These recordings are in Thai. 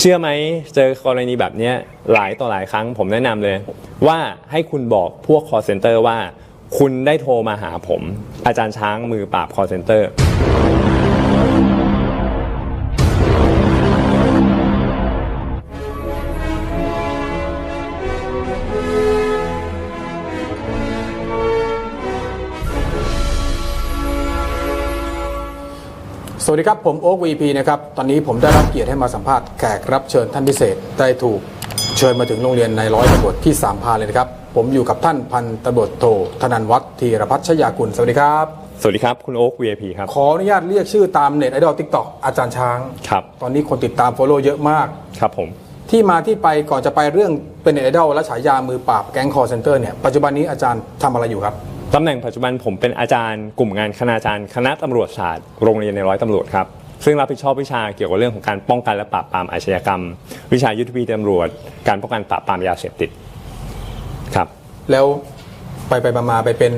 เชื่อไหมเจอกรณีแบบนี้หลายต่อหลายครั้งผมแนะนำเลย ว่าให้คุณบอกพวก call center ว่า คุณได้โทรมาหาผม อาจารย์ช้างมือปราบ call center สวัสดีครับ ผมโอ๊กวีพีนะครับ ตอนนี้ผมได้รับเกียรติให้มาสัมภาษณ์แขกรับเชิญท่านพิเศษ ได้ถูกเชิญมาถึงโรงเรียนในร้อยตำรวจที่สามพรานเลยนะครับ ผมอยู่กับท่านพันตำรวจโทธนันวัฒน์ธีรพัฒน์ชยากุล สวัสดีครับ สวัสดีครับ คุณโอ๊ค VIP ครับ ขออนุญาตเรียกชื่อตามเน็ตไอดอลทิกตอกอาจารย์ช้าง ครับ ตอนนี้คนติดตามโฟโล่เยอะมาก ครับผม ที่มาที่ไปก่อนจะไปเรื่องเป็นเน็ตไอดอลและฉายามือปราบแก๊งคอร์เซนเตอร์เนี่ย ปัจจุบันนี้อาจารย์ทำอะไรอยู่ครับ ตำแหน่งปัจจุบันผมเป็นอาจารย์กลุ่มงานคณาจารย์ คณะตำรวจศาสตร์โรงเรียนในร้อยตำรวจครับ ซึ่งรับผิดชอบวิชาเกี่ยวกับเรื่องของการป้องกันและปราบปรามอาชญากรรม วิชายุทธวิธีตำรวจ การป้องกันปราบปรามยาเสพติดครับ แล้วไปไปมามาไปเป็น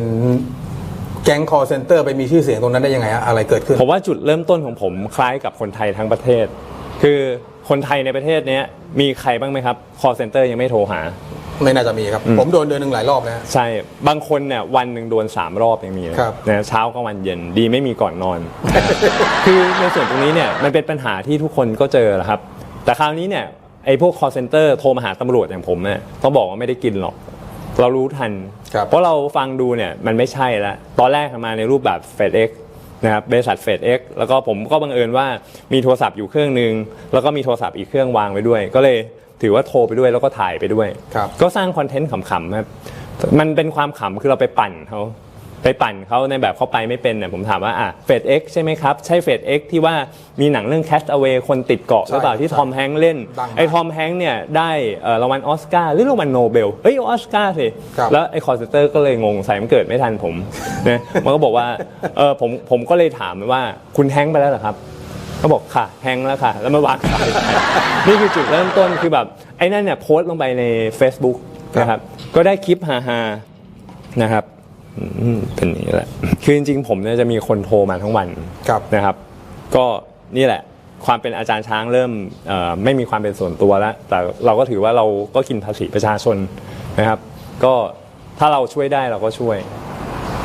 แก๊งคอร์เซนเตอร์ไปมีชื่อเสียงตรงนั้นได้ยังไงฮะอะไรเกิดขึ้นผมว่าจุดเริ่มต้นของผมคล้ายกับคนไทยทั้งประเทศ คือคนไทยในประเทศเนี้ยมีใครบ้างไหมครับ call center ยังไม่โทรหา ไม่น่าจะมีครับ ผมโดนเดือนหนึ่งหลายรอบนะฮะใช่ บางคนเนี่ยวันหนึ่งโดนสามรอบยังมีเลยครับนะเช้ากับวันเย็นดีไม่มีก่อนนอน คือในส่วนตรงนี้เนี่ยมันเป็นปัญหาที่ทุกคนก็เจอแหละครับ แต่คราวนี้เนี่ยไอ้พวก call center โทรมาหาตำรวจอย่างผมเนี่ยต้องบอกว่าไม่ได้กินหรอก เรารู้ทัน ครับ เพราะเราฟังดูเนี่ยมันไม่ใช่แล้วตอนแรกมาในรูปแบบ FedEx นะครับบริษัท FedEx แล้วก็ผมก็บังเอิญว่ามีโทรศัพท์อยู่เครื่องหนึ่งแล้วก็มีโทรศัพท์อีกเครื่องวางไว้ด้วย ก็เลย ถือว่าโทรไปด้วยแล้วก็ถ่ายไปด้วย ครับ ก็สร้างคอนเทนต์ขำๆครับมันเป็นความขำคือเราไปปั่นเขาไปปั่นเขาในแบบเขาไปไม่เป็นเนี่ยผมถามว่าอะเฟดเอ็กใช่ไหมครับ ใช่เฟดเอ็กที่ว่ามีหนังเรื่อง Cast Away คนติดเกาะหรือเปล่าที่ใช่ทอมแฮงค์เล่น ดังมากไอ้ทอมแฮงค์เนี่ยได้เอ่อรางวัลออสการ์หรือรางวัลโนเบลเฮ้ยออสการ์สิ ครับ แล้วไอ้คอร์เซเตอร์ก็เลยงงใส่มันเกิดไม่ทันผม นะมันก็บอกว่าเออผมผมก็เลยถามมันว่าคุณแฮงค์ไปแล้วเหรอครับ เขาบอกค่ะแฮงก์แล้วค่ะ แล้วมาวางสายไปนี่คือจุดเริ่มต้นคือแบบไอ้นั่นเนี่ยโพสต์ลงไปใน Facebook นะครับ ก็ได้คลิปฮาๆนะครับอืมเป็นอย่างนี้แหละ คือจริงๆ ผมเนี่ยจะมีคนโทรมาทั้งวันครับ นะครับ ก็นี่แหละ ความเป็นอาจารย์ช้างเริ่มเอ่อไม่มีความเป็นส่วนตัวแล้ว แต่เราก็ถือว่าเราก็กินภาษีประชาชนนะครับ ก็ถ้าเราช่วยได้เราก็ช่วย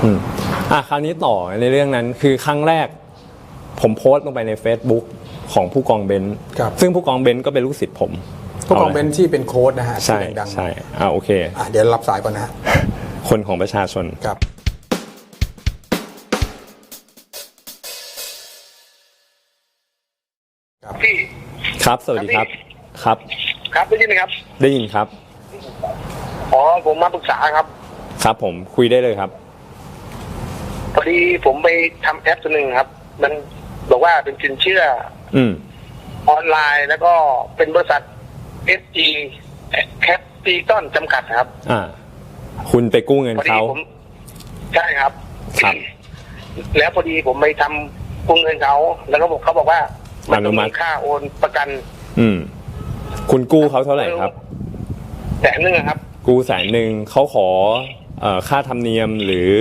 อืมอะคราวนี้ต่อในเรื่องนั้นคือครั้งแรก ผมโพสต์ลงไปใน Facebook ของผู้กองเบนซ์ครับ ซึ่งผู้กองเบนซ์ก็เป็นลูกศิษย์ผมผู้กองเป็นที่เป็นโค้ดนะฮะใช่ชื่อดังๆใช่อ่าโอเค อะเดี๋ยวรับสายก่อนนะฮะคนของประชาชน ครับ พี่ครับ สวัสดีครับครับ ครับได้ยินไหมครับ ได้ยินครับ อ๋อผมมาปรึกษาครับครับผมคุยได้เลยครับ พอดีผมไปทำแอปตัวหนึ่งครับ มัน บอกว่าเป็นสินเชื่ออืมออนไลน์แล้วก็เป็นบริษัท SG แคปปีต้นจำกัดครับ อ่า คุณไปกู้เงินพอดีเขา ผมใช่ครับ ครับ แล้วพอดีผมไปทำกู้เงินเขาแล้วก็บอกเขาบอกว่ามันต้องอนุมัมีติค่าโอนประกันอืม คุณกู้เขาเท่าไหร่ครับแสนหนึ่งอะครับ กู้แสนหนึ่งเขาขอเอ่อค่าธรรมเนียมหรือ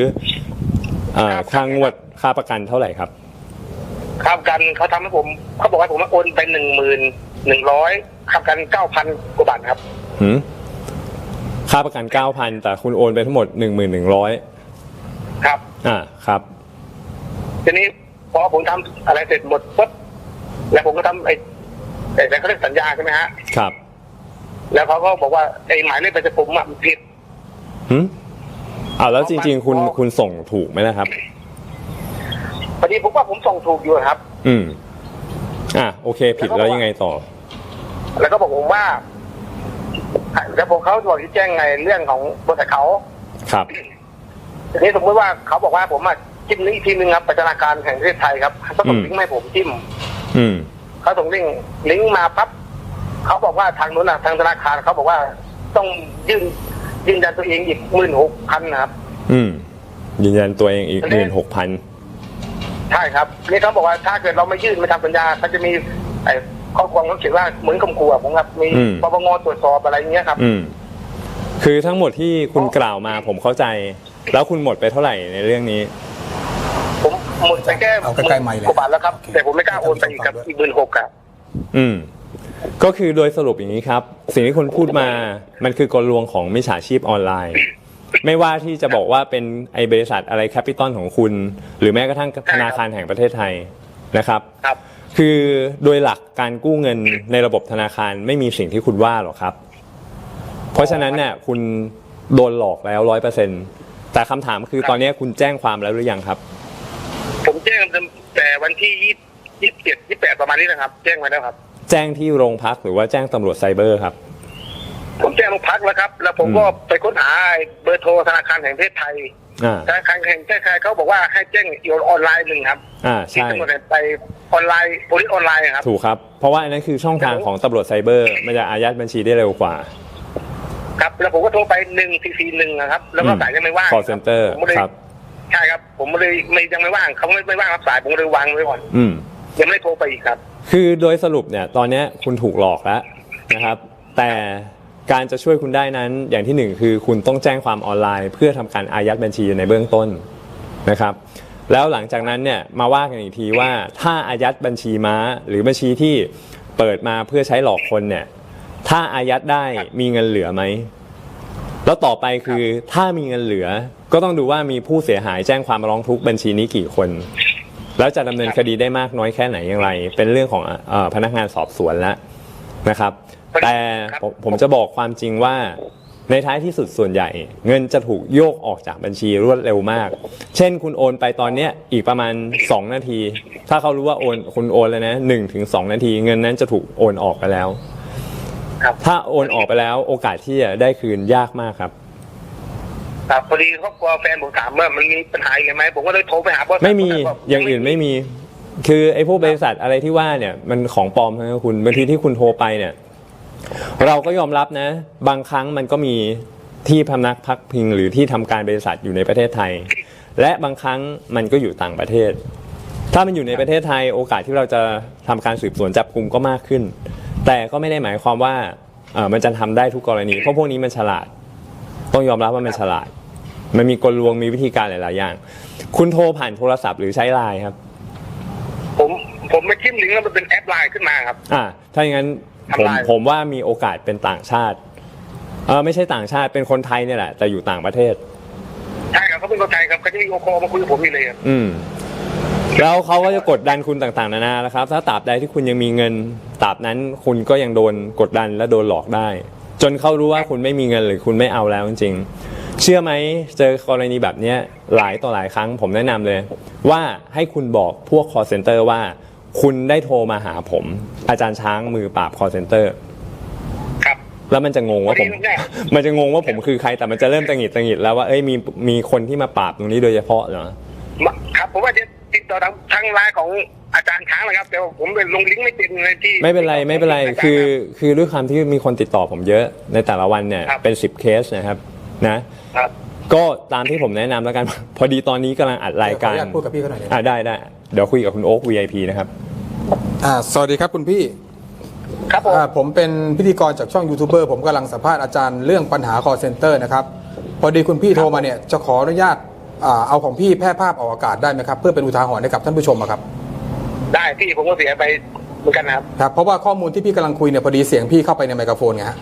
เอ่อครับค่างวดค่าประกันเท่าไหร่ครับ ค่าประกันเขาทำให้ผมเขาบอกว่าผมโอนไปหนึ่งหมื่นหนึ่งร้อยค่าประกันเก้าพันกว่าบาทครับหืมค่าประกัน9,000แต่คุณโอนไปทั้งหมด1,100ครับ อ่าครับ ทีนี้พอผมทำอะไรเสร็จหมดปุ๊บแล้วผมก็ทำไอ้ไอ้เขาเรียกสัญญาใช่ไหมฮะครับ แล้วเขาก็บอกว่าไอ้หมายเลขประจำผมอะมันผิดหืมอ่าแล้วจริง ๆ คุณอ๋อคุณส่งถูกไหมนะครับ พอดีผมว่าผมส่งถูกอยู่ครับ อืม อ่าโอเค ผิดแล้วยังไงต่อ แล้วก็บอกผมว่าแล้วผมเขาบอกที่แจ้งไงเรื่องของบริษัทเขาครับทีนี้สมมติว่าเขาบอกว่าผมอะจิ้มลิงก์อีกทีนึงครับประธนาคารแห่งประเทศไทยครับเขาส่งอืมลิงก์มาให้ผมจิ้ม อืมเขาส่งลิงก์ลิงก์มาปั๊บเขาบอกว่าทางนู้นอะทางธนาคารเขาบอกว่าต้องยื่นยืนยันตัวเองอีกหมื่นหกพันนะครับ อืมยืนยันตัวเองอีก16,000 ใช่ครับนี่เขาบอกว่าถ้าเกิดเราไม่ยื่นไม่ทำสัญญาเขาจะมีไอ้ข้อความเขาเขียนว่าเหมือนคำขู่อะผมครับ มีอืม ปปงตรวจสอบอะไรอย่างเงี้ยครับ อืม คือทั้งหมดที่คุณกล่าวมาผมเข้าใจ แล้วคุณหมดไปเท่าไหร่ในเรื่องนี้ ผมหมดไปแค่เอาใกล้ๆไมค์เลยกว่าบาทแล้วครับ โอเค แต่ผมไม่กล้าโอนไปอีกครับให้ท่านผู้ชมฟังด้วยอีกหมื่นหกครับอืม ก็คือโดยสรุปอย่างนี้ครับ สิ่งที่คุณพูดมา มันคือกลลวงของมิจฉาชีพออนไลน์ ไม่ว่าที่จะบอกว่าเป็นไอบริษัทอะไรแคปิตอลของคุณ หรือแม้กระทั่งธนาคารแห่งประเทศไทยนะครับ ครับ คือโดยหลักการกู้เงินในระบบธนาคารไม่มีสิ่งที่คุณว่าหรอกครับ เพราะฉะนั้นเนี่ยคุณโดนหลอกแล้วร้อยเปอร์เซ็นแต่คำถามคือตอนนี้คุณแจ้งความแล้วหรือยังครับ ผมแจ้งแต่วันที่ยี่ยี่สิบเจ็ดยี่แปดประมาณนี้นะครับ แจ้งไว้แล้วครับ แจ้งที่โรงพักหรือว่าแจ้งตำรวจไซเบอร์ครับ ผมแจ้งโรงพักแล้วครับ แล้วผมก็ไปค้นหาเบอร์โทรธนาคารแห่งประเทศไทยอ่าธนาคารแห่งประเทศไทยเขาบอกว่าให้แจ้งอีออนไลน์หนึ่งครับอ่าที่ใช่ตำรวจไปออนไลน์โพลิสออนไลน์ครับถูกครับ เพราะว่าอันนั้นคือช่องทางของตำรวจไซเบอร์มันจะอายัดบัญชีได้เร็วกว่า ครับแล้วผมก็โทรไปหนึ่งสี่สี่หนึ่งนะครับ แล้วก็สายยังไม่ว่าง call center ผมก็เลยครับใช่ครับ ผมเลยไม่ยังไม่ว่างเขาไม่ไม่ว่างรับสายผมเลยวางไว้ก่อนอืมยังไม่ได้โทรไปอีกครับ คือโดยสรุปเนี่ย ตอนเนี้ยคุณถูกหลอกแล้วนะครับ แต่ การจะช่วยคุณได้นั้นอย่างที่หนึ่งคือคุณต้องแจ้งความออนไลน์ เพื่อทำการอายัดบัญชีในเบื้องต้นนะครับ แล้วหลังจากนั้นเนี่ยมาว่ากันอีกทีว่าถ้าอายัดบัญชีม้า หรือบัญชีที่เปิดมาเพื่อใช้หลอกคนเนี่ยถ้าอายัดได้มีเงินเหลือไหม แล้วต่อไปคือถ้ามีเงินเหลือก็ต้องดูว่ามีผู้เสียหายแจ้งความร้องทุกข์บัญชีนี้กี่คน แล้วจะดำเนินคดีได้มากน้อยแค่ไหนอย่างไร เป็นเรื่องของเออพนักงานสอบสวนแล้วนะครับ แต่ครับผมผมจะบอกความจริงว่าในท้ายที่สุดส่วนใหญ่ เงินจะถูกโยกออกจากบัญชีรวดเร็วมาก เช่นคุณโอนไปตอนเนี้ยอีกประมาณ 2 นาที ถ้าเขารู้ว่าโอนคุณโอนแล้วนะหนึ่งถึงสองนาที เงินนั้นจะถูกโอนออกไปแล้วครับถ้าโอนออกไปแล้วโอกาสที่จะได้คืนยากมากครับครับพอดีครอบครัวแฟนผมถามว่ามันมีปัญหาอย่างไรไหมผมก็เลยโทรไปหาบริษัทไม่มีบริษัทบกอย่างอื่นไม่มี คือไอ้พวกบริษัทอะไรที่ว่าเนี่ยมันของปลอมทั้งนั้นคุณบางทีที่คุณโทรไปเนี่ย เราก็ยอมรับนะ บางครั้งมันก็มีที่พำนักพักพิงหรือที่ทำการบริษัทอยู่ในประเทศไทย และบางครั้งมันก็อยู่ต่างประเทศ ถ้ามันอยู่ในประเทศไทยโอกาสที่เราจะทำการสืบสวนจับกลุ่มก็มากขึ้น แต่ก็ไม่ได้หมายความว่าเออมันจะทำได้ทุกกรณี เพราะพวกนี้มันฉลาด ต้องยอมรับว่ามันฉลาด มันมีกลลวงมีวิธีการหลาย ๆ อย่าง คุณโทรผ่านโทรศัพท์หรือใช้ไลน์ครับ ผมผมไม่คิดลิงก์แล้วมันเป็นแอปไลน์ขึ้นมาครับ อ่าถ้าอย่างนั้น ผมทำลายผมว่ามีโอกาสเป็นต่างชาติเออไม่ใช่ต่างชาติเป็นคนไทยเนี่ยแหละแต่อยู่ต่างประเทศใช่ครับเขาเป็นคนไทยครับเขาจะมีโอคอมาคุยกับผมนี่เลยครับอืมแล้วเขาก็จะกดดันคุณต่างๆ นานานะครับ ถ้าตราบใดที่คุณยังมีเงินตราบนั้นคุณก็ยังโดนกดดันและโดนหลอกได้ จนเขารู้ว่าคุณไม่มีเงินหรือคุณไม่เอาแล้วจริงๆ เชื่อไหมเจอกรณีแบบเนี้ยหลายต่อหลายครั้งผมแนะนำเลย ว่าให้คุณบอกพวก call center ว่า คุณได้โทรมาหาผม อาจารย์ช้างมือปราบ call center ครับ แล้วมันจะงงว่าผมวันนี้แน่มันจะงงว่าผมคือใครแต่มันจะเริ่มตังหงิดตังหงิดแล้วว่าเอ้ยมีมีคนที่มาปราบตรงนี้โดยเฉพาะเหรอครับผมว่าจะติดต่อทางทางไลน์ของอาจารย์ช้างนะครับแต่ว่าผมเป็นลงลิงก์ไม่เป็นเลยที่ไม่เป็นไรไม่เป็นไราจาย์คือรับคือด้วยความที่มีคนติดต่อผมเยอะในแต่ละวันเนี่ยครับเป็น10เคสนะครับนะครับก็ตามที่ผมแนะนำแล้วกัน พอดีตอนนี้กำลังอัดรายการขออนุญาตพูดกับพี่เขาหน่อยได้ไหมอ่าได้ได้เดี๋ยวคุยกับคุณโอ๊ค VIP นะครับ อ่าสวัสดีครับคุณพี่ครับผมอ่าผมเป็นพิธีกรจากช่องยูทูบเบอร์ผมกำลังสัมภาษณ์อาจารย์เรื่องปัญหา call center นะครับพอดีคุณพี่โทรมาเนี่ยจะขออนุญาตอ่าเอาของพี่แพร่ภาพออกอากาศได้ไหมครับ เพื่อเป็นอุทาหรณ์ให้กับท่านผู้ชมอะครับได้พี่ผมก็เสียไปเหมือนกันนะครับครับเพราะว่าข้อมูลที่พี่กำลังคุยเนี่ยพอดีเสียงพี่เข้าไปในไมโครโฟนไงฮะ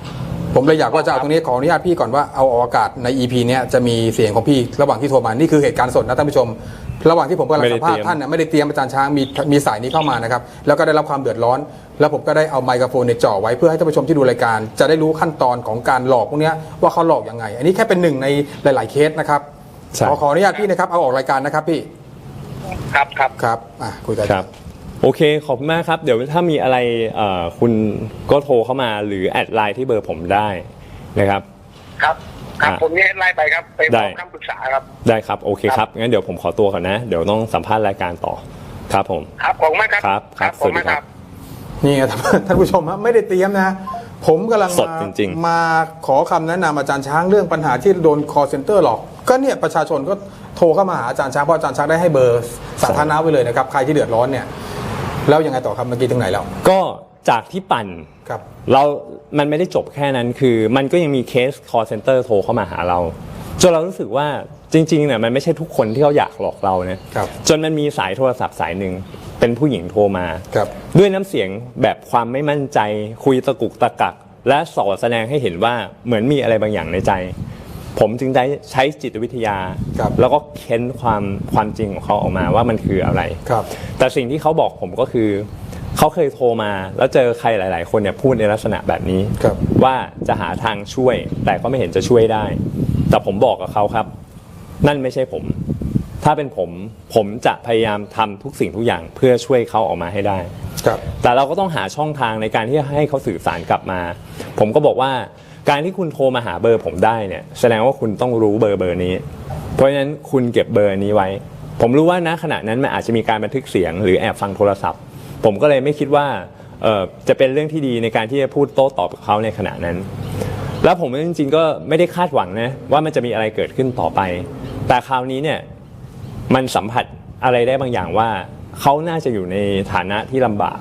ผมเลยอยากว่าจะเอาตรงนี้ขออนุญาตพี่ก่อนว่าเอาออกอากาศใน EP เนี้ยจะมีเสียงของพี่ระหว่างที่โทรมานี่คือเหตุการณ์สดนะท่านผู้ชม ระหว่างที่ผมกำลังสัมภาษณ์ท่านเนี่ยไม่ได้เตรียมอาจารย์ช้างมีมีสายนี้เข้ามานะครับแล้วก็ได้รับความเดือดร้อน แล้วผมก็ได้เอาไมโครโฟนเนี่ยจ่อไว้เพื่อให้ท่านผู้ชมที่ดูรายการ จะได้รู้ขั้นตอนของการหลอกพวกเนี้ยว่าเขาหลอกยังไง อันนี้แค่เป็นหนึ่งในหลาย ๆ เคสนะครับใช่ขอขออนุญาตพี่นะครับเอาออกรายการนะครับพี่ครับครับครับอะคุยกันครับโอเค ขอบคุณมากครับ เดี๋ยวถ้ามีอะไรเอ่อคุณก็โทรเข้ามาหรือแอดไลน์ที่เบอร์ผมได้นะครับ ครับ ครับอ่าผมเนี่ยไล่ไปครับ ไปขได้ อคำปรึกษาครับ ได้ครับ โอเคครับ งั้นเดี๋ยวผมขอตัวก่อนนะ เดี๋ยวต้องสัมภาษณ์รายการต่อ ครับผม ครับขอบคุณมากครับครับครับขอบคุณมาก สวัสดีคครัรับบนี่ไงท่านท่านผู้ชมฮะไม่ได้เตรียมนะผมกำลังสดมาจริงๆ มาขอคำแนะนำอาจารย์ช้างเรื่องปัญหาที่โดน call center หลอก ก็เนี่ยประชาชนก็โทรเข้ามาหาอาจารย์ช้างเพราะอาจารย์ช้างได้ให้เบอร์สาธารณะไว้เลยนะครับ ใครที่เดือดร้อนเนี่ย แล้วยังไงต่อครับเมื่อกี้ถึงไหนแล้ว ก็ จากที่ปั่น ครับ เรามันไม่ได้จบแค่นั้นคือมันก็ยังมีเคส call center โทรเข้ามาหาเรา จนเรารู้สึกว่าจริงๆเนี่ยมันไม่ใช่ทุกคนที่เขาอยากหลอกเรานะครับจนมันมีสายโทรศัพท์สายหนึ่งเป็นผู้หญิงโทรมา ครับ ด้วยน้ำเสียงแบบความไม่มั่นใจ คุยตะกุกตะกัก และสอดแสดงให้เห็นว่าเหมือนมีอะไรบางอย่างในใจ ผมจึงได้ใช้จิตวิทยา ครับ แล้วก็เค้นความความจริงของเขาออกมาว่ามันคืออะไร ครับ แต่สิ่งที่เขาบอกผมก็คือ เขาเคยโทรมา แล้วเจอใครหลาย ๆ คนเนี่ยพูดในลักษณะแบบนี้ครับ ว่าจะหาทางช่วย แต่ก็ไม่เห็นจะช่วยได้ แต่ผมบอกกับเขาครับ นั่นไม่ใช่ผม ถ้าเป็นผม ผมจะพยายามทำทุกสิ่งทุกอย่างเพื่อช่วยเขาออกมาให้ได้ ครับ แต่เราก็ต้องหาช่องทางในการที่จะให้เขาสื่อสารกลับมา ผมก็บอกว่าการที่คุณโทรมาหาเบอร์ผมได้เนี่ยแสดงว่าคุณต้องรู้เบอร์เบอร์นี้ เพราะฉะนั้นคุณเก็บเบอร์นี้ไว้ ผมรู้ว่าณขณะนั้นมันอาจจะมีการบันทึกเสียงหรือแอบฟังโทรศัพท์ ผมก็เลยไม่คิดว่าจะเป็นเรื่องที่ดีในการที่จะพูดโต้ตอบกับเขาในขณะนั้น แล้วผมจริงๆก็ไม่ได้คาดหวังนะว่ามันจะมีอะไรเกิดขึ้นต่อไป แต่คราวนี้เนี่ยมันสัมผัสอะไรได้บางอย่างว่าเขาน่าจะอยู่ในฐานะที่ลำบาก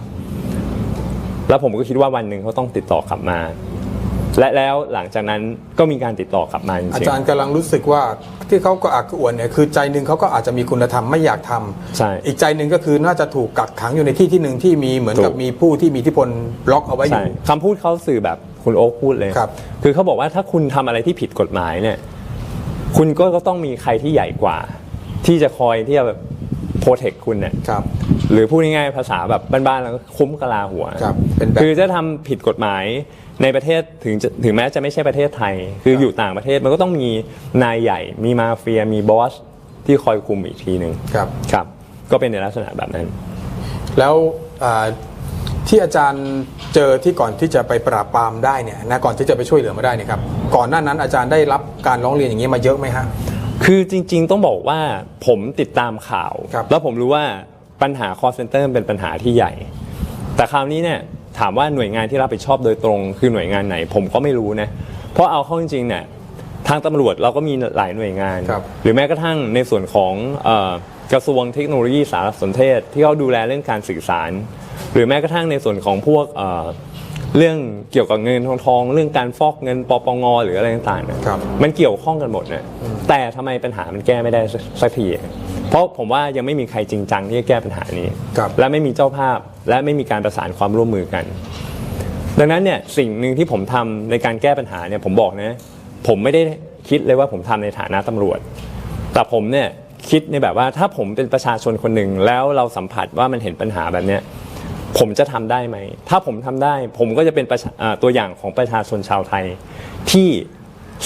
แล้วผมก็คิดว่าวันหนึ่งเขาต้องติดต่อกลับมา และแล้วหลังจากนั้นก็มีการติดต่อกลับมาจอาริงจารย์กำลังรู้สึกว่า ที่เขาก็อักกระอ่วนเนี่ยคือใจหนึ่งเขาก็อาจจะมีคุณธรรมไม่อยากทำใช่อีกใจหนึ่งก็คือน่าจะถูกกักขังอยู่ในที่ที่หนึ่งที่มีเหมือนกับถูก มีผู้ที่มีอิทธิพลบล็อกเอาไว้ๆอใช่ยู่ คำพูดเขาสื่อแบบคุณโอ๊คพูดเลยครับคือเขาบอกว่าถ้าคุณทำอะไรที่ผิดกฎหมายเนี่ย คุณก็ก็ต้องมีใครที่ใหญ่กว่า ที่จะคอยที่จะแบบโปรเทคคุณเนี่ย ครับ หรือพูดง่ายๆภาษาแบบบ้านๆแล้วก็คุ้มกะลาหัวครับเป็นแบบ คือจะทำผิดกฎหมายในประเทศถึงจะถึงแม้จะไม่ใช่ประเทศไทย คืออยู่ต่างประเทศมันก็ต้องมีนายใหญ่ มีมาเฟียมีบอสที่คอยคุมอีกทีหนึ่งครับ ครับ ก็เป็นในลักษณะแบบนั้น แล้วอ่าที่อาจารย์เจอที่ก่อนที่จะไปปราบปรามได้เนี่ยนะก่อนที่จะไปช่วยเหลือมาได้เนี่ยครับก่อนหน้านั้นอาจารย์ได้รับการร้องเรียนอย่างนี้มาเยอะไหมฮะ คือจริงๆต้องบอกว่าผมติดตามข่าว ครับแล้วผมรู้ว่า ปัญหา call center เป็นปัญหาที่ใหญ่ แต่คราวนี้เนี่ยถามว่าหน่วยงานที่รับผิดชอบโดยตรงคือหน่วยงานไหน ผมก็ไม่รู้นะ เพราะเอาเข้าจริงๆเนี่ยทางตำรวจเราก็มีหลายหน่วยงาน ครับ หรือแม้กระทั่งในส่วนของเอ่อกระทรวงเทคโนโลยีสารสนเทศ ที่เขาดูแลเรื่องการสื่อสาร หรือแม้กระทั่งในส่วนของพวกเอ่อเรื่องเกี่ยวกับเงินทองทองเรื่องการฟอกเงินปปงหรืออะไรต่างๆเนี่ยครับ มันเกี่ยวข้องกันหมดเนี่ยแต่ทำไมปัญหามันแก้ไม่ได้สักที เพราะผมว่ายังไม่มีใครจริงจังที่จะแก้ปัญหานี้ ครับ และไม่มีเจ้าภาพและไม่มีการประสานความร่วมมือกัน ดังนั้นเนี่ยสิ่งหนึ่งที่ผมทำในการแก้ปัญหาเนี่ยผมบอกนะผมไม่ได้คิดเลยว่าผมทำในฐานะตำรวจ แต่ผมเนี่ยคิดในแบบว่าถ้าผมเป็นประชาชนคนหนึ่งแล้วเราสัมผัสว่ามันเห็นปัญหาแบบเนี้ยผมจะทำได้ไหม ถ้าผมทำได้ ผมก็จะเป็นประชาอ่าตัวอย่างของประชาชนชาวไทยที่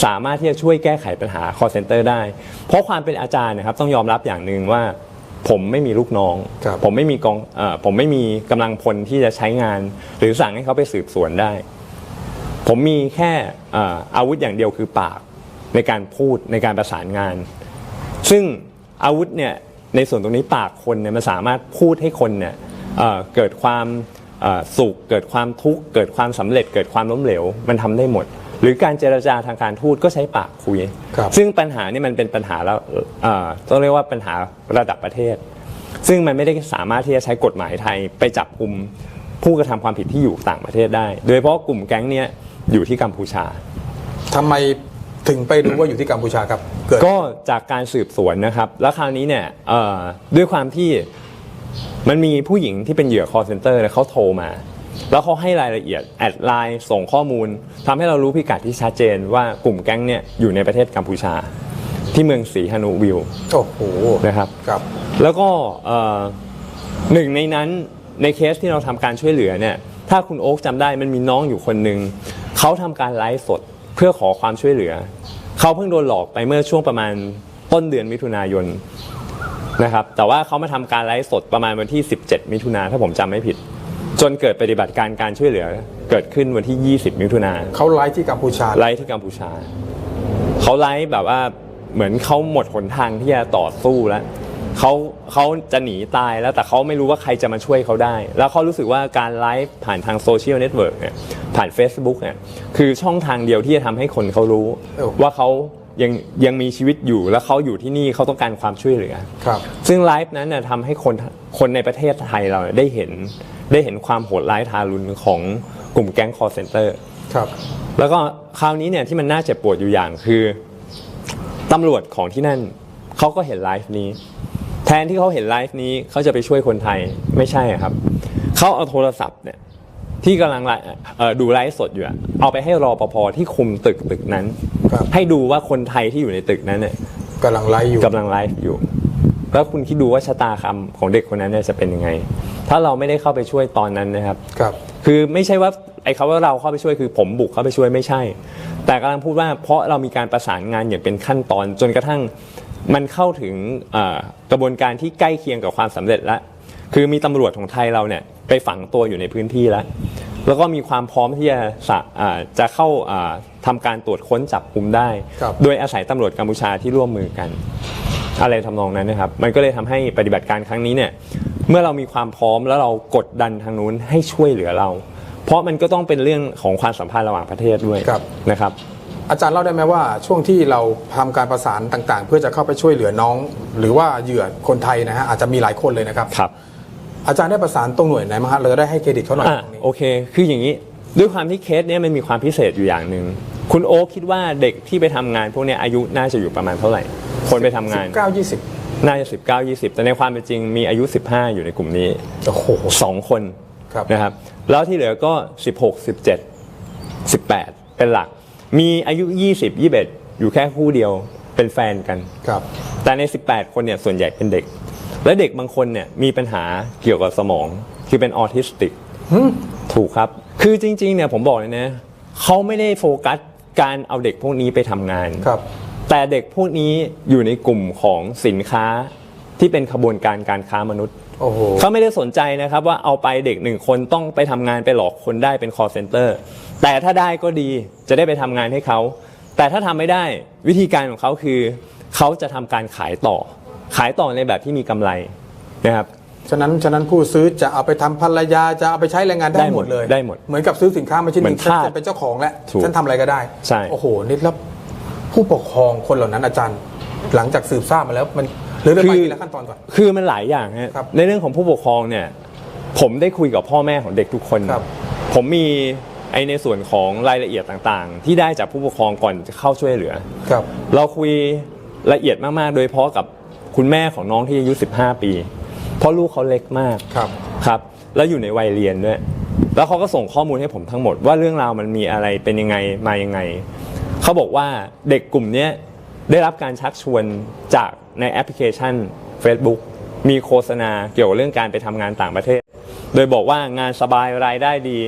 สามารถที่จะช่วยแก้ไขปัญหา call center ได้ เพราะความเป็นอาจารย์นะครับต้องยอมรับอย่างหนึ่งว่า ผมไม่มีลูกน้อง ครับผมไม่มีกองเออผมไม่มีกำลังพลที่จะใช้งาน หรือสั่งให้เขาไปสืบสวนได้ ผมมีแค่เอ่ออาวุธอย่างเดียวคือปากในการพูดในการประสานงาน ซึ่งอาวุธเนี่ยในส่วนตรงนี้ปากคนเนี่ยมันสามารถพูดให้คนเนี่ยเอ่อเกิดความเอ่อสุข เกิดความทุกข์ เกิดความสำเร็จ เกิดความล้มเหลว มันทำได้หมด หรือการเจรจาทางการทูตก็ใช้ปากคุย ครับซึ่งปัญหานี่มันเป็นปัญหาแล้วเอ่อต้องเรียกว่าปัญหาระดับประเทศ ซึ่งมันไม่ได้สามารถที่จะใช้กฎหมายไทยไปจับกลุ่มผู้กระทำความผิดที่อยู่ต่างประเทศได้ โดยเฉพาะกลุ่มแก๊งเนี้ยอยู่ที่กัมพูชา ทำไมถึงไปรู้ว่าอยู่ที่กัมพูชาครับ เกิด ก็จากการสืบสวนนะครับ แล้วคราวนี้เนี่ยเอ่อด้วยความที่มันมีผู้หญิงที่เป็นเหยื่อ call center เนี่ยเขาโทรมา แล้วเขาให้รายละเอียดแอดไลน์ส่งข้อมูลทำให้เรารู้พิกัดที่ชัดเจนว่ากลุ่มแก๊งเนี่ยอยู่ในประเทศกัมพูชา ที่เมืองศรีฮานุวิวโอ้โหนะครับครับ แล้วก็เอ่อหนึ่งในนั้นในเคสที่เราทำการช่วยเหลือเนี่ยถ้าคุณโอ๊คจำได้มันมีน้องอยู่คนหนึ่งเขาทำการไลฟ์สดเพื่อขอความช่วยเหลือ เขาเพิ่งโดนหลอกไปเมื่อช่วงประมาณต้นเดือนมิถุนายนนะครับแต่ว่าเขามาทำการไลฟ์สดประมาณวันที่ 17 มิถุนาถ้าผมจำไม่ผิด จนเกิดปฏิบัติการการช่วยเหลือเกิดขึ้นวันที่ 20 มิถุนาเขาไลฟ์ที่กัมพูชา ไลฟ์ที่กัมพูชา เขาไลฟ์แบบว่าเหมือนเขาหมดหนทางที่จะต่อสู้แล้วเขาเขาจะหนีตายแล้วแต่เขาไม่รู้ว่าใครจะมาช่วยเขาได้ แล้วเขารู้สึกว่าการไลฟ์ผ่านทางโซเชียลเน็ตเวิร์กเนี่ยผ่าน Facebook เนี่ยคือช่องทางเดียวที่จะทำให้คนเขารู้โอ้ว่าเขายังยังมีชีวิตอยู่แล้วเขาอยู่ที่นี่เขาต้องการความช่วยเหลือครับ ซึ่งไลฟ์นั้นน่ะทำให้คนคนในประเทศไทยเราได้เห็น ได้เห็นความโหดร้ายทารุณของกลุ่มแก๊งคอร์เซนเตอร์ครับแล้วก็คราวนี้เนี่ยที่มันน่าเจ็บปวดอยู่อย่างคือตำรวจของที่นั่นเขาก็เห็นไลฟ์นี้ แทนที่เขาเห็นไลฟ์นี้เขาจะไปช่วยคนไทยไม่ใช่อะครับเขาเอาโทรศัพท์เนี่ยที่กำลังไลฟ์เอ่อดูไลฟ์สดอยู่อะเอาไปให้รอปภที่คุมตึกตึกนั้นครับให้ดูว่าคนไทยที่อยู่ในตึกนั้นเนี่ยกำลังไลฟ์อยู่กำลังไลฟ์อยู่ แล้วคุณคิดดูว่าชะตากรรมของเด็กคนนั้นเนี่ยจะเป็นยังไง ถ้าเราไม่ได้เข้าไปช่วยตอนนั้นนะครับครับ คือไม่ใช่ว่าไอ้คำว่าเราเข้าไปช่วยคือผมบุกเข้าไปช่วยไม่ใช่ แต่กำลังพูดว่าเพราะเรามีการประสานงานอย่างเป็นขั้นตอนจนกระทั่งมันเข้าถึงเอ่อกระบวนการที่ใกล้เคียงกับความสำเร็จแล้วคือมีตำรวจของไทยเราเนี่ยไปฝังตัวอยู่ในพื้นที่แล้ว แล้วก็มีความพร้อมที่จะสะอ่าจะเข้าอ่าทำการตรวจค้นจับกลุ่มได้ครับโดยอาศัยตำรวจกัมพูชาที่ร่วมมือกัน อะไรทำนองนั้นนะครับ มันก็เลยทำให้ปฏิบัติการครั้งนี้เนี่ย เมื่อเรามีความพร้อมแล้วเรากดดันทางนู้นให้ช่วยเหลือเรา เพราะมันก็ต้องเป็นเรื่องของความสัมพันธ์ระหว่างประเทศด้วยครับนะครับ อาจารย์เล่าได้ไหมว่าช่วงที่เราทำการประสานต่างๆ เพื่อจะเข้าไปช่วยเหลือน้อง หรือว่าเหยื่อคนไทยนะฮะอาจจะมีหลายคนเลยนะครับครับ อาจารย์ได้ประสานตรงหน่วยไหนมั้างฮะเราจะได้ให้เครดิตเขาหน่อยอะตรงนี้โอเค คืออย่างนี้ด้วยความที่เคสเนี้ยมันมีความพิเศษอยู่อย่างหนึ่งคุณโอ๊คคิดว่าเด็กที่ไปทำงานพวกเนี้ยอายุน่าจะอยู่ประมาณเท่าไหร่ คนไปทำงานเก้ายี่สิบน่าจะ 19 20 แต่ในความเป็นจริงมีอายุ 15 อยู่ในกลุ่มนี้ โอ้โห 2 คนครับ นะครับ แล้วที่เหลือก็ 16 17 18 เป็นหลัก มีอายุ 20 21 อยู่แค่คู่เดียวเป็นแฟนกัน ครับ แต่ใน 18 คนเนี่ยส่วนใหญ่เป็นเด็ก และเด็กบางคนเนี่ยมีปัญหาเกี่ยวกับสมอง คือเป็นออทิสติกถูกครับ คือจริงๆเนี่ยผมบอกเลยนะเขาไม่ได้โฟกัสการเอาเด็กพวกนี้ไปทำงาน ครับ แต่เด็กพวกนี้อยู่ในกลุ่มของสินค้าที่เป็นขบวนการการค้ามนุษย์ โอ้โห เขาไม่ได้สนใจนะครับว่าเอาไปเด็กหนึ่งคนต้องไปทำงานไปหลอกคนได้เป็น call center แต่ถ้าได้ก็ดีจะได้ไปทำงานให้เขา แต่ถ้าทำไม่ได้วิธีการของเขาคือ เขาจะทำการขายต่อ ขายต่อในแบบที่มีกำไรนะครับ ฉะนั้นฉะนั้นผู้ซื้อจะเอาไปทำภรรยาจะเอาไปใช้แรงงานได้ได้หหมมดดเลยได้หมดเหมือนกับซื้อสินค้ามาชิ้นหเหมืนึ่อนงฉันทาสจะเป็นเจ้าของแล้ว ถูกฉันทำอะไรก็ได้ใช่ โอ้โหนี่แล้ว ผู้ปกครองคนเหล่านั้นอาจารย์ หลังจากสืบทราบมาแล้วมันหรือเรื่องไปทีละขั้นตอนก่อน คือมันหลายอย่างฮะครับในเรื่องของผู้ปกครองเนี่ยผมได้คุยกับพ่อแม่ของเด็กทุกคน ครับ ผมมีไอในส่วนของรายละเอียดต่างๆ ที่ได้จากผู้ปกครองก่อนจะเข้าช่วยเหลือ ครับ เราคุยละเอียดมากๆ โดยเฉพาะกับคุณแม่ของน้องที่อายุ 15 ปี เพราะลูกเขาเล็กมากครับ ครับ แล้วอยู่ในวัยเรียนด้วย แล้วเขาก็ส่งข้อมูลให้ผมทั้งหมดว่าเรื่องราวมันมีอะไรเป็นยังไงมายังไง เขาบอกว่าเด็กกลุ่มเนี้ยได้รับการชักชวนจากในแอปพลิเคชัน Facebook มีโฆษณาเกี่ยวกับเรื่องการไปทำงานต่างประเทศ โดยบอกว่างานสบายรายได้ดี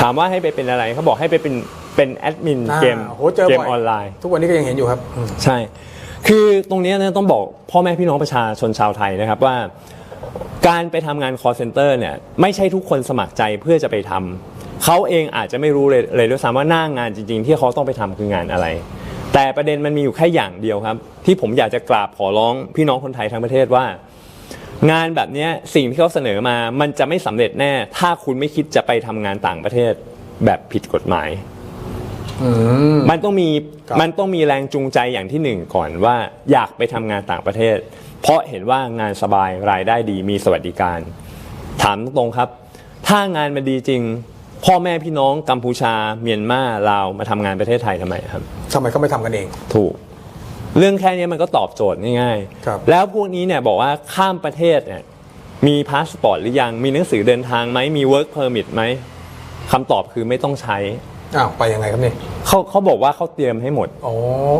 ถามว่าให้ไปเป็นอะไรเขาบอกให้ไปเป็นเป็นแอดมินอ่าเกมโหเจอเกมบ่อยออนไลน์ ทุกวันนี้ก็ยังเห็นอยู่ครับอืมใช่ คือตรงเนี้ยนะต้องบอกพ่อแม่พี่น้องประชาชนชาวไทยนะครับว่า การไปทำงาน call center เนี่ยไม่ใช่ทุกคนสมัครใจเพื่อจะไปทำ เขาเองอาจจะไม่รู้เลยเลยด้วยซ้ำว่าหน้างานจริง ๆ ที่เขาต้องไปทำคืองานอะไร แต่ประเด็นมันมีอยู่แค่อย่างเดียวครับ ที่ผมอยากจะกราบขอร้องพี่น้องคนไทยทั้งประเทศว่า งานแบบนี้สิ่งที่เขาเสนอมามันจะไม่สำเร็จแน่ ถ้าคุณไม่คิดจะไปทำงานต่างประเทศแบบผิดกฎหมายมันต้องมีมันต้องมีแรงจูงใจอย่างที่หนึ่งก่อนว่าอยากไปทำงานต่างประเทศ เพราะเห็นว่างานสบายรายได้ดีมีสวัสดิการ ถามตรงๆครับ ถ้างานมันดีจริง พ่อแม่พี่น้องกัมพูชาเมียนมาลาวมาทำงานประเทศไทยทำไมครับ ทำไมเขาไม่ทำกันเอง ถูก เรื่องแค่นี้มันก็ตอบโจทย์ง่ายครับ ๆ แล้วพวกนี้เนี่ยบอกว่าข้ามประเทศเนี่ยมีพาสปอร์ตหรือยัง มีหนังสือเดินทางไหมมี work permit ไหมคำตอบคือไม่ต้องใช้ อ้าว ไปยังไงครับเนี่ยเขาเขาบอกว่าเขาเตรียมให้หมด อ๋อ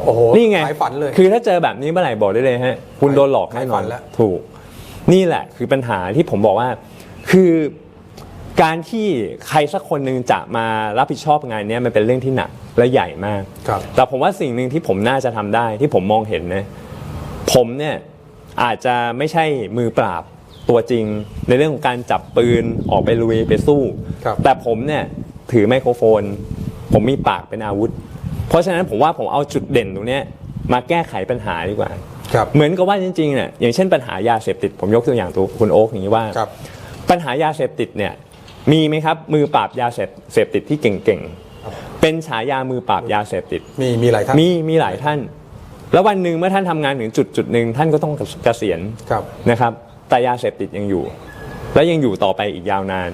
โอ้โหนี่ไงหายฝันเลย คือถ้าเจอแบบนี้เมื่อไหร่บอกได้เลยฮะ คุณโดนหลอกแน่นหายฝัอนนแล้ว ถูก นี่แหละคือปัญหาที่ผมบอกว่า คือ การที่ใครสักคนหนึ่งจะมารับผิดชอบงานเนี้ยมันเป็นเรื่องที่หนักและใหญ่มาก ครับ แต่ผมว่าสิ่งหนึ่งที่ผมน่าจะทำได้ที่ผมมองเห็นนะผมเนี่ยอาจจะไม่ใช่มือปราบตัวจริง ในเรื่องของการจับปืนออกไปลุยไปสู้ ครับ แต่ผมเนี่ยถือไมโครโฟน ผมมีปากเป็นอาวุธ เพราะฉะนั้นผมว่าผมเอาจุดเด่นตรงเนี้ยมาแก้ไขปัญหาดีกว่า ครับ เหมือนกับว่าจริงๆเนี่ยอย่างเช่นปัญหายาเสพติดผมยกตัวอย่างตัวคุณโอ๊คอย่างนี้ว่า ครับ ปัญหายาเสพติดเนี่ย มีไหมครับ มือปราบยาเสพเสพติดที่เก่งๆ เป็นฉายามือปราบยาเสพติด มีมีหลายท่านมีมีหลายท่าน แล้ววันหนึ่งเมื่อท่านทำงานถึงจุดจุดหนึ่งท่านก็ต้องเกษียณครับนะครับ แต่ยาเสพติดยังอยู่ และยังอยู่ต่อไปอีกยาวนาน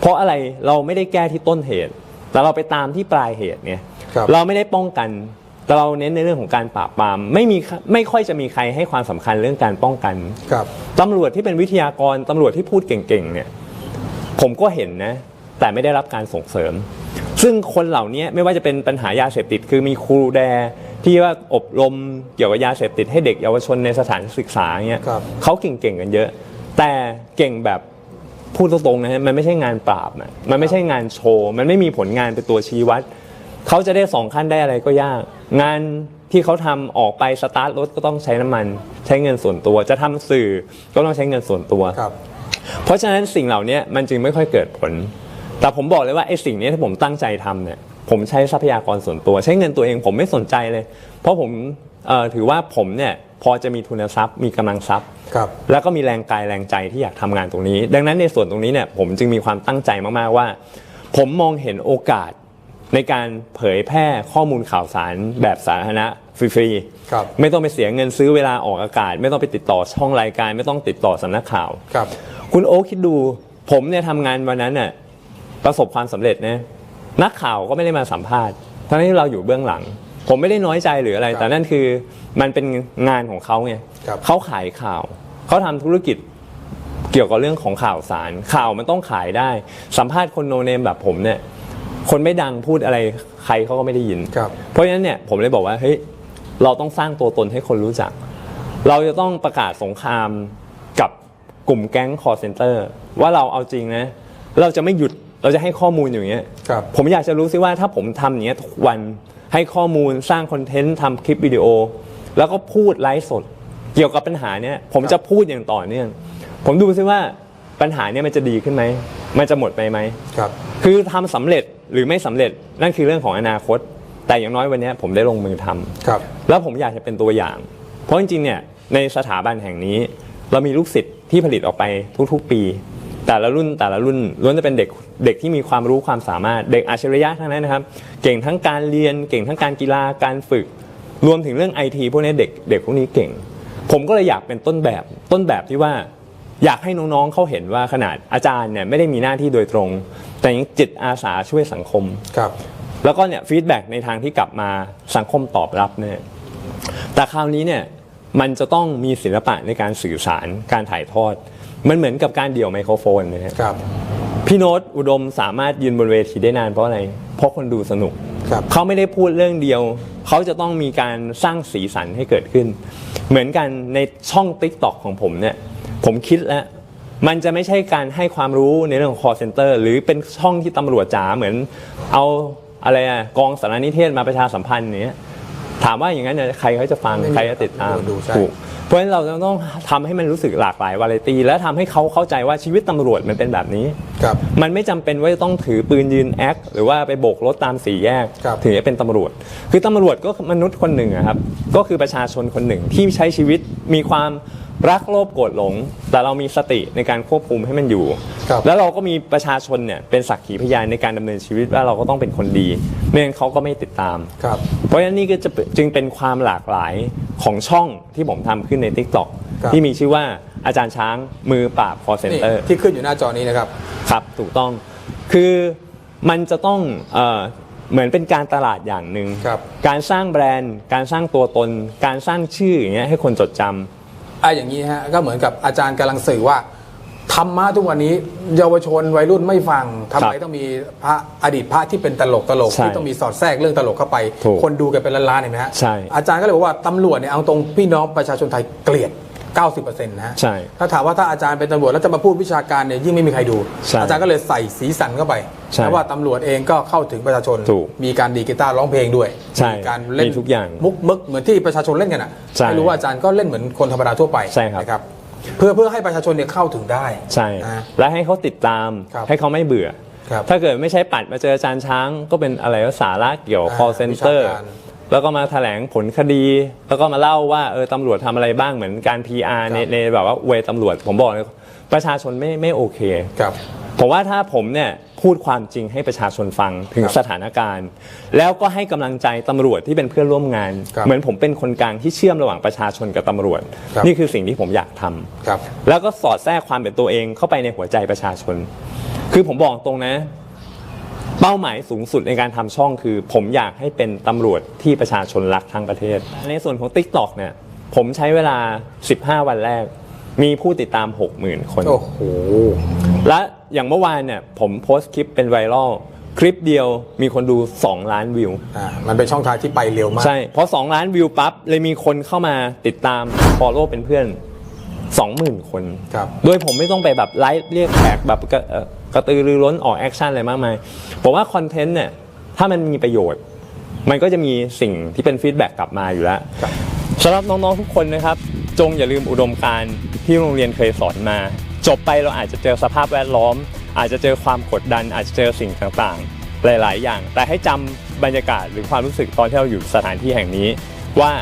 เพราะอะไรเราไม่ได้แก้ที่ต้นเหตุ แต่เราไปตามที่ปลายเหตุเนี่ยครับเราไม่ได้ป้องกันแต่เราเน้นในเรื่องของการปราบปรามไม่มีไม่ค่อยจะมีใครให้ความสำคัญเรื่องการป้องกันครับตำรวจที่เป็นวิทยากรตำรวจที่พูดเก่งๆเนี่ย ผมก็เห็นนะ แต่ไม่ได้รับการส่งเสริม ซึ่งคนเหล่านี้ไม่ว่าจะเป็นปัญหายาเสพติด คือมีครูแดที่ว่าอบรมเกี่ยวกับยาเสพติดให้เด็กเยาวชนในสถานศึกษาเงี้ยครับเขาเก่งๆกันเยอะ แต่เก่งแบบพูดตรงๆนะฮะมันไม่ใช่งานปราบอะมันไม่ใช่งานโชว์มันไม่มีผลงานเป็นตัวชี้วัดเขาจะได้สองขั้นได้อะไรก็ยาก งานที่เขาทำออกไปสตาร์ทรถก็ต้องใช้น้ำมัน ใช้เงินส่วนตัว จะทำสื่อก็ต้องใช้เงินส่วนตัวครับ เพราะฉะนั้นสิ่งเหล่านี้มันจึงไม่ค่อยเกิดผล แต่ผมบอกเลยว่าไอ้สิ่งนี้ที่ผมตั้งใจทำเนี่ยผมใช้ทรัพยากรส่วนตัว ใช้เงินตัวเองผมไม่สนใจเลย เพราะผมเอ่อถือว่าผมเนี่ยพอจะมีทุนทรัพย์มีกำลังทรัพย์ครับแล้วก็มีแรงกายแรงใจที่อยากทำงานตรงนี้ ดังนั้นในส่วนตรงนี้เนี่ยผมจึงมีความตั้งใจมาก ๆ ว่า ผมมองเห็นโอกาสในการเผยแพร่ข้อมูลข่าวสารแบบสาธารณะ ฟรีๆครับไม่ต้องไปเสียเงินซื้อเวลาออกอากาศ ไม่ต้องไปติดต่อช่องรายการ ไม่ต้องติดต่อสำนักข่าวครับ คุณโอ๊คคิดดูผมเนี่ยทำงานวันนั้นน่ะประสบความสำเร็จนะนักข่าวก็ไม่ได้มาสัมภาษณ์ทั้งที่เราอยู่เบื้องหลัง ผมไม่ได้น้อยใจหรืออะไรครับแต่นั่นคือมันเป็นงานของเขาไงครับ เขาขายข่าวเขาทำธุรกิจเกี่ยวกับเรื่องของข่าวสาร ข่าวมันต้องขายได้ สัมภาษณ์คนโนเนมแบบผมเนี่ย คนไม่ดังพูดอะไรใครเขาก็ไม่ได้ยิน ครับ เพราะฉะนั้นเนี่ยผมเลยบอกว่าเฮ้ย เราต้องสร้างตัวตนให้คนรู้จัก เราจะต้องประกาศสงครามกับกลุ่มแก๊งคอร์เซนเตอร์ว่าเราเอาจริงนะ เราจะไม่หยุดเราจะให้ข้อมูลอย่างเงี้ยครับผมอยากจะรู้สิว่าถ้าผมทำอย่างเงี้ยทุกวันให้ข้อมูลสร้างคอนเทนต์ทำคลิปวิดีโอ แล้วก็พูดไลฟ์สด เกี่ยวกับปัญหาเนี้ยผมจะพูดอย่างต่อเนื่อง ผมดูซิว่าปัญหาเนี้ยมันจะดีขึ้นไหมมันจะหมดไปไหมครับ คือทำสำเร็จหรือไม่สำเร็จนั่นคือเรื่องของอนาคต แต่อย่างน้อยวันนี้ผมได้ลงมือทำครับ แล้วผมอยากจะเป็นตัวอย่าง เพราะจริงๆเนี่ยในสถาบันแห่งนี้ เรามีลูกศิษย์ที่ผลิตออกไปทุกๆปี แต่ละรุ่นแต่ละรุ่นล้วนจะเป็นเด็กเด็กที่มีความรู้ความสามารถเด็กอัจฉริยะทั้งนั้นนะครับ เก่งทั้งการเรียนเก่งทั้งการกีฬาการฝึก รวมถึงเรื่องไอทีพวกนี้เด็กเด็กพวกนี้เก่ง ผมก็เลยอยากเป็นต้นแบบต้นแบบที่ว่าอยากให้น้องๆเขาเห็นว่าขนาดอาจารย์เนี่ยไม่ได้มีหน้าที่โดยตรง แต่ยังจิตอาสาช่วยสังคมครับ แล้วก็เนี่ยฟีดแบ็กในทางที่กลับมาสังคมตอบรับเนี่ยแต่คราวนี้เนี่ยมันจะต้องมีศิลปะในการสื่อสารการถ่ายทอด มันเหมือนกับการเดี่ยวไมโครโฟนนะฮะครับพี่โน้ตอุดมสามารถยืนบนเวทีได้นานเพราะอะไร เพราะคนดูสนุกครับเขาไม่ได้พูดเรื่องเดียว เขาจะต้องมีการสร้างสีสันให้เกิดขึ้น เหมือนกันในช่อง t ิ k t o k ของผมเนี่ย ผมคิดแล้วมันจะไม่ใช่การให้ความรู้ในเรื่องของ call center หรือเป็นช่องที่ตำรวจจ๋าเหมือนเอา อะไรอะกองสารนิเทศมาประชาสัมพันธ์เนี้ยถามว่าอย่างนั้นเนี่ยใครเขาจะฟังไม่มีใครจะติดตามดูใช่ถูกเพราะฉะนั้นเราจะต้องทำให้มันรู้สึกหลากหลายวาไรตี้และทำให้เขาเข้าใจว่าชีวิตตำรวจมันเป็นแบบนี้ครับมันไม่จำเป็นว่าจะต้องถือปืนยืนแอคหรือว่าไปโบกรถตามสี่แยกครับถึงจะเป็นตำรวจ คือตำรวจก็มนุษย์คนหนึ่งอะครับก็คือประชาชนคนหนึ่งที่ใช้ชีวิตมีความรักโลภโกรธหลง แต่เรามีสติในการควบคุมให้มันอยู่ ครับ แล้วเราก็มีประชาชนเนี่ยเป็นสักขีพยานในการดำเนินชีวิตว่าเราก็ต้องเป็นคนดีไม่งั้นเขาก็ไม่ติดตาม ครับ เพราะฉะนั้นนี่ก็จะเป็นจึงเป็นความหลากหลายของช่องที่ผมทำขึ้นใน t ิ k t o k ครับ ที่มีชื่อว่าอาจารย์ช้างมือปราบ call นี่ center ที่ขึ้นอยู่หน้าจอนี้นะครับ ครับถูกต้องคือมันจะต้องเออเหมือนเป็นการตลาดอย่างหนึ่งครับ การสร้างแบรนด์ การสร้างตัวตน การสร้างชื่ออย่างเงี้ยให้คนจดจำ อะอย่างนี้ฮะก็เหมือนกับอาจารย์กำลังสื่อว่าธรรมะทุกวันนี้ เยาวชนวัยรุ่นไม่ฟังทำไมครับต้องมีพระอดีตพระที่เป็นตลกตลกใช่ที่ต้องมีสอดแทรกเรื่องตลกเข้าไปถูกคนดูกันเป็นล้านๆเห็นไหมฮะใช่อาจารย์ก็เลยบอกว่าตำรวจเนี่ยเอาตรงพี่น้องประชาชนไทยเกลียด 90%นะฮะใช่ ถ้าถามว่าถ้าอาจารย์เป็นตำรวจแล้วจะมาพูดวิชาการเนี่ยยิ่งไม่มีใครดู ใช่อาจารย์ก็เลยใส่สีสันเข้าไปใช่เพราะว่าตำรวจเองก็เข้าถึงประชาชน ถูกมีการดีดกีตาร์ร้องเพลงด้วยใช่มีการเล่นมีทุกอย่างมุกมึกเหมือนที่ประชาชนเล่นกันอะใช่ไม่รู้ว่าอาจารย์ก็เล่นเหมือนคนธรรมดาทั่วไปใช่ครับ นะครับเพื่อเพื่อให้ประชาชนเนี่ยเข้าถึงได้ ใช่นะและให้เขาติดตามครับให้เขาไม่เบื่อ ครับถ้าเกิดไม่ใช่ปัดมาเจออาจารย์ช้างก็เป็นอะไรว่าสาระเกี่ยว อ่า call center วิชาการ แล้วก็มาแถลงผลคดี แล้วก็มาเล่าว่าเออตำรวจทำอะไรบ้างเหมือนการ PR ในในแบบว่าเวตำรวจ ผมบอกเลยประชาชนไม่ไม่โอเค ครับ ผมว่าถ้าผมเนี่ยพูดความจริงให้ประชาชนฟังถึงครับสถานการณ์ แล้วก็ให้กำลังใจตำรวจที่เป็นเพื่อนร่วมงาน ครับเหมือนผมเป็นคนกลางที่เชื่อมระหว่างประชาชนกับตำรวจ ครับ นี่คือสิ่งที่ผมอยากทำ ครับ แล้วก็สอดแทรกความเป็นตัวเองเข้าไปในหัวใจประชาชน คือผมบอกตรงนะ เป้าหมายสูงสุดในการทำช่องคือ ผมอยากให้เป็นตำรวจที่ประชาชนรักทั้งประเทศ ในส่วนของ TikTok เนี่ยผมใช้เวลา 15 วันแรก มีผู้ติดตาม 60,000 คน โอ้โห และอย่างเมื่อวานเนี่ยผมโพสต์คลิปเป็นไวรัลคลิปเดียวมีคนดู 2 ล้านวิว อ่า มันเป็นช่องทางที่ไปเร็วมาก ใช่พอ2ล้านวิวปั๊บเลยมีคนเข้ามาติดตาม follow เป็นเพื่อน 20,000 คน ครับ โดยผมไม่ต้องไปแบบไลฟ์เรียกแขกแบบกระเอ่อ กระตือรือร้นออกแอคชั่นอะไรมากมายผมว่าคอนเทนต์เนี่ยถ้ามันมีประโยชน์ มันก็จะมีสิ่งที่เป็นฟีดแบ็กกลับมาอยู่แล้วสำหรับน้องๆทุกคนนะครับ จงอย่าลืมอุดมการณ์ที่โรงเรียนเคยสอนมา จบไปเราอาจจะเจอสภาพแวดล้อม อาจจะเจอความกดดัน อาจจะเจอสิ่งต่างๆ หลาย ๆ อย่าง แต่ให้จำบรรยากาศหรือความรู้สึกตอนที่เราอยู่สถานที่แห่งนี้ ว่า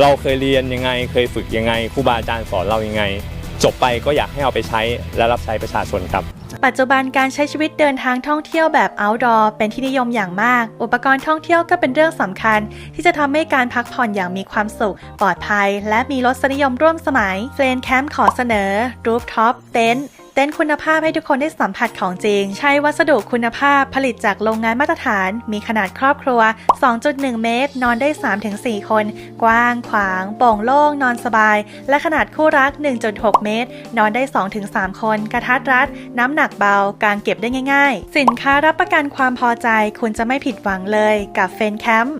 เราเคยเรียนยังไง เคยฝึกยังไงครูบาอาจารย์สอนเรายังไง จบไปก็อยากให้เอาไปใช้และรับใช้ประชาชนครับ ปัจจุบันการใช้ชีวิตเดินทางท่องเที่ยวแบบ outdoor เป็นที่นิยมอย่างมาก อุปกรณ์ท่องเที่ยวก็เป็นเรื่องสำคัญ ที่จะทำให้การพักผ่อนอย่างมีความสุข ปลอดภัย และมีรสนิยมร่วมสมัยเฟรนแคมป์ขอเสนอรูฟท็อปเต็นท์ เต็นท์คุณภาพให้ทุกคนได้สัมผัสของจริง ใช้วัสดุคุณภาพผลิตจากโรงงานมาตรฐาน มีขนาดครอบครัว 2.1 เมตร นอนได้ 3-4 คน กว้างขวาง โปร่งโล่ง นอนสบาย และขนาดคู่รัก 1.6 เมตร นอนได้ 2-3 คน กระทัดรัด น้ำหนักเบา การเก็บได้ง่าย ๆ สินค้ารับประกันความพอใจ คุณจะไม่ผิดหวังเลยกับเฟนแคมป์